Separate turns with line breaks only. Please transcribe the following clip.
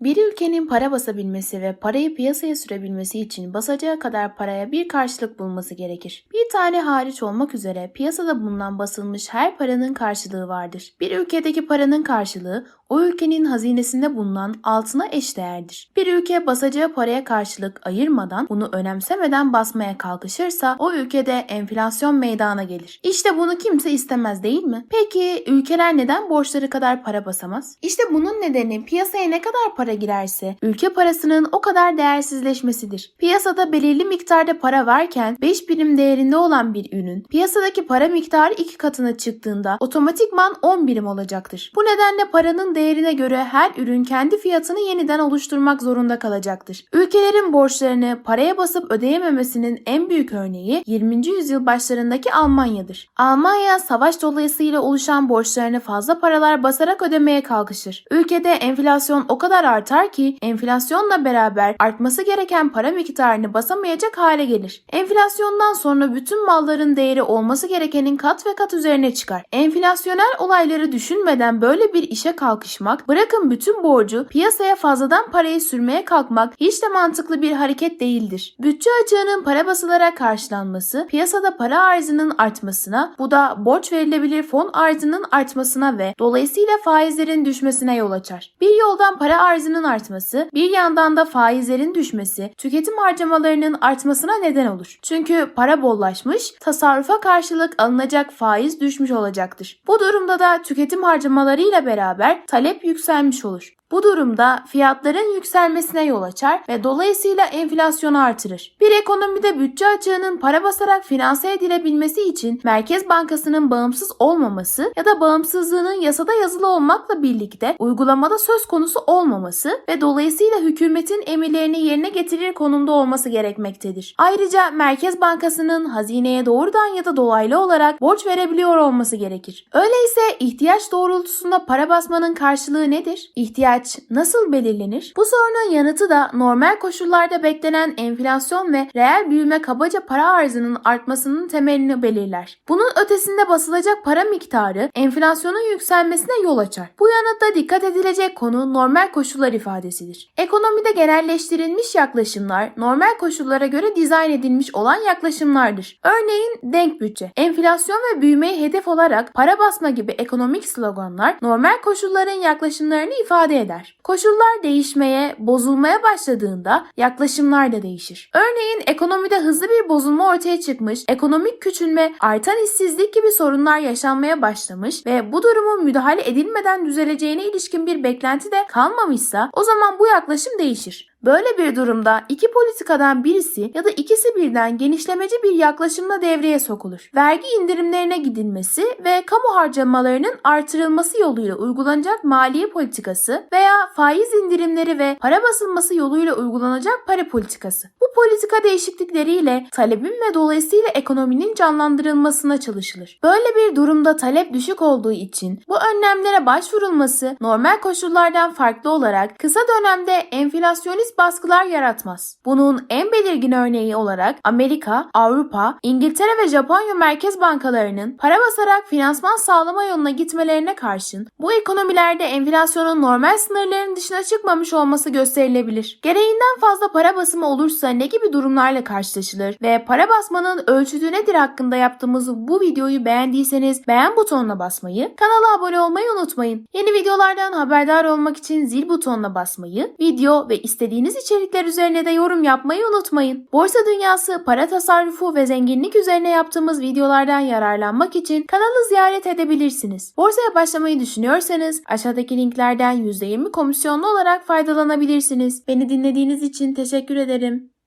Bir ülkenin para basabilmesi ve parayı piyasaya sürebilmesi için basacağı kadar paraya bir karşılık bulması gerekir. Bir tane hariç olmak üzere piyasada bulunan basılmış her paranın karşılığı vardır. Bir ülkedeki paranın karşılığı o ülkenin hazinesinde bulunan altına eşdeğerdir. Bir ülke basacağı paraya karşılık ayırmadan bunu önemsemeden basmaya kalkışırsa o ülkede enflasyon meydana gelir. İşte bunu kimse istemez değil mi? Peki ülkeler neden borçları kadar para basamaz? İşte bunun nedeni piyasaya ne kadar para girerse ülke parasının o kadar değersizleşmesidir. Piyasada belirli miktarda para varken 5 birim değerinde olan bir ürün piyasadaki para miktarı 2 katına çıktığında otomatikman 10 birim olacaktır. Bu nedenle paranın değerine göre her ürün kendi fiyatını yeniden oluşturmak zorunda kalacaktır. Ülkelerin borçlarını paraya basıp ödeyememesinin en büyük örneği 20. yüzyıl başlarındaki Almanya'dır. Almanya savaş dolayısıyla oluşan borçlarını fazla paralar basarak ödemeye kalkışır. Ülkede enflasyon o kadar artar ki enflasyonla beraber artması gereken para miktarını basamayacak hale gelir. Enflasyondan sonra bütün malların değeri olması gerekenin kat ve kat üzerine çıkar. Enflasyonel olayları düşünmeden böyle bir işe kalkışmak, bırakın bütün borcu piyasaya fazladan parayı sürmeye kalkmak hiç de mantıklı bir hareket değildir. Bütçe açığının para basılarak karşılanması, piyasada para arzının artmasına, bu da borç verilebilir fon arzının artmasına ve dolayısıyla faizlerin düşmesine yol açar. Bir yoldan para arzının artması, bir yandan da faizlerin düşmesi, tüketim harcamalarının artmasına neden olur. Çünkü para bollaşmış, tasarrufa karşılık alınacak faiz düşmüş olacaktır. Bu durumda da tüketim harcamalarıyla beraber talep yükselmiş olur. Bu durumda fiyatların yükselmesine yol açar ve dolayısıyla enflasyonu artırır. Bir ekonomide bütçe açığının para basarak finanse edilebilmesi için Merkez Bankası'nın bağımsız olmaması ya da bağımsızlığının yasada yazılı olmakla birlikte uygulamada söz konusu olmaması ve dolayısıyla hükümetin emirlerini yerine getirir konumda olması gerekmektedir. Ayrıca Merkez Bankası'nın hazineye doğrudan ya da dolaylı olarak borç verebiliyor olması gerekir. Öyleyse ihtiyaç doğrultusunda para basmanın karşılığı nedir? İhtiyaç nasıl belirlenir? Bu sorunun yanıtı da normal koşullarda beklenen enflasyon ve reel büyüme kabaca para arzının artmasının temelini belirler. Bunun ötesinde basılacak para miktarı enflasyonun yükselmesine yol açar. Bu yanıtta dikkat edilecek konu normal koşullar ifadesidir. Ekonomide genelleştirilmiş yaklaşımlar normal koşullara göre dizayn edilmiş olan yaklaşımlardır. Örneğin denk bütçe, enflasyon ve büyümeyi hedef olarak para basma gibi ekonomik sloganlar normal koşulların yaklaşımlarını ifade eder. Koşullar değişmeye, bozulmaya başladığında yaklaşımlar da değişir. Örneğin ekonomide hızlı bir bozulma ortaya çıkmış, ekonomik küçülme, artan işsizlik gibi sorunlar yaşanmaya başlamış ve bu durumun müdahale edilmeden düzeleceğine ilişkin bir beklenti de kalmamışsa o zaman bu yaklaşım değişir. Böyle bir durumda iki politikadan birisi ya da ikisi birden genişlemeci bir yaklaşımla devreye sokulur. Vergi indirimlerine gidilmesi ve kamu harcamalarının artırılması yoluyla uygulanacak maliye politikası veya faiz indirimleri ve para basılması yoluyla uygulanacak para politikası. Bu politika değişiklikleriyle talebin ve dolayısıyla ekonominin canlandırılmasına çalışılır. Böyle bir durumda talep düşük olduğu için bu önlemlere başvurulması normal koşullardan farklı olarak kısa dönemde enflasyonist baskılar yaratmaz. Bunun en belirgin örneği olarak Amerika, Avrupa, İngiltere ve Japonya merkez bankalarının para basarak finansman sağlama yoluna gitmelerine karşın bu ekonomilerde enflasyonun normal sınırların dışına çıkmamış olması gösterilebilir. Gereğinden fazla para basımı olursa ne gibi durumlarla karşılaşılır ve para basmanın ölçütü nedir hakkında yaptığımız bu videoyu beğendiyseniz beğen butonuna basmayı, kanala abone olmayı unutmayın. Yeni videolardan haberdar olmak için zil butonuna basmayı, video ve istediğiniz içerikler üzerine de yorum yapmayı unutmayın. Borsa dünyası, para tasarrufu ve zenginlik üzerine yaptığımız videolardan yararlanmak için kanalı ziyaret edebilirsiniz. Borsaya başlamayı düşünüyorsanız aşağıdaki linklerden %20 komisyonlu olarak faydalanabilirsiniz. Beni dinlediğiniz için teşekkür ederim.